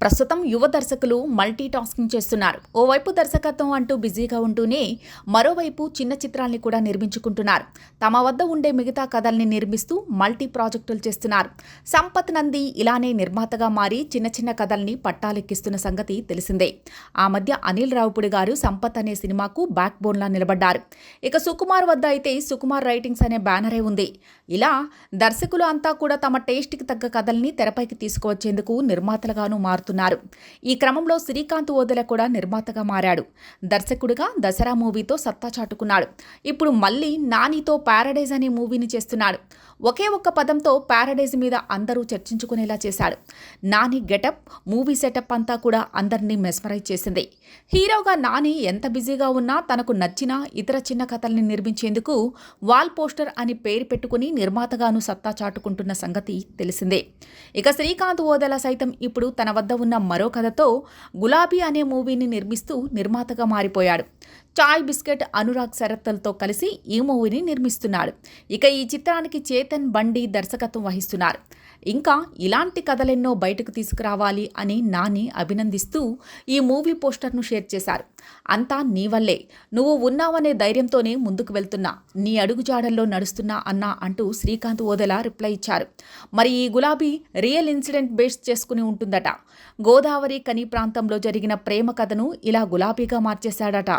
ప్రస్తుతం యువ దర్శకులు మల్టీ టాస్కింగ్ చేస్తున్నారు. ఓవైపు దర్శకత్వం అంటూ బిజీగా ఉంటూనే మరోవైపు చిన్న చిత్రాల్ని కూడా నిర్మించుకుంటున్నారు. తమ వద్ద ఉండే మిగతా కథల్ని నిర్మిస్తూ మల్టీ ప్రాజెక్టులు చేస్తున్నారు. సంపత్ నంది ఇలానే నిర్మాతగా మారి చిన్న చిన్న కథల్ని పట్టాలెక్కిస్తున్న సంగతి తెలిసిందే. ఆ మధ్య అనిల్ రావుపుడి గారు సంపత్ అనే సినిమాకు బ్యాక్ బోన్లా నిలబడ్డారు. ఇక సుకుమార్ వద్ద అయితే సుకుమార్ రైటింగ్స్ అనే బ్యానరే ఉంది. ఇలా దర్శకులు అంతా కూడా తమ టేస్ట్కి తగ్గ కథల్ని తెరపైకి తీసుకువచ్చేందుకు నిర్మాతలుగాను మారుతున్నారు. ఈ క్రమంలో శ్రీకాంత్ ఓదెల కూడా నిర్మాతగా మారాడు. దర్శకుడిగా దసరా మూవీతో సత్తా చాటుకున్నాడు. ఇప్పుడు మళ్ళీ నానితో ప్యారడైజ్ అనే మూవీని చేస్తున్నాడు. ఒకే ఒక్క పదంతో ప్యారడైజ్ మీద అందరూ చర్చించుకునేలా చేశాడు. నాని గెటప్ మూవీ సెటప్ అంతా కూడా అందరినీ మెస్మరైజ్ చేసింది. హీరోగా నాని ఎంత బిజీగా ఉన్నా తనకు నచ్చిన ఇతర చిన్న కథల్ని నిర్మించేందుకు వాల్ పోస్టర్ అని పేరు పెట్టుకుని నిర్మాతగాను సత్తా చాటుకుంటున్న సంగతి తెలిసిందే. ఇక శ్రీకాంత్ ఓదెల సైతం ఇప్పుడు తన వద్ద ఉన్న మరో కథతో గులాబీ అనే మూవీని నిర్మిస్తూ నిర్మాతగా మారిపోయాడు. చాయ్ బిస్కెట్ అనురాగ్ శరత్తలతో కలిసి ఈ మూవీని నిర్మిస్తున్నాడు. ఇక ఈ చిత్రానికి చేతన్ బండి దర్శకత్వం వహిస్తున్నారు. ఇంకా ఇలాంటి కథలెన్నో బయటకు తీసుకురావాలి అని నాని అభినందిస్తూ ఈ మూవీ పోస్టర్ను షేర్ చేశారు. అంతా నీ వల్లే. నువ్వు ఉన్నావనే ధైర్యంతోనే ముందుకు వెళ్తున్నా. నీ అడుగుజాడల్లో నడుస్తున్నా అన్నా అంటూ శ్రీకాంత్ ఓదెల రిప్లై ఇచ్చారు. మరి ఈ గులాబీ రియల్ ఇన్సిడెంట్ బేస్ చేసుకుని ఉంటుందట. గోదావరి కని ప్రాంతంలో జరిగిన ప్రేమ కథను ఇలా గులాబీగా మార్చేశాడట.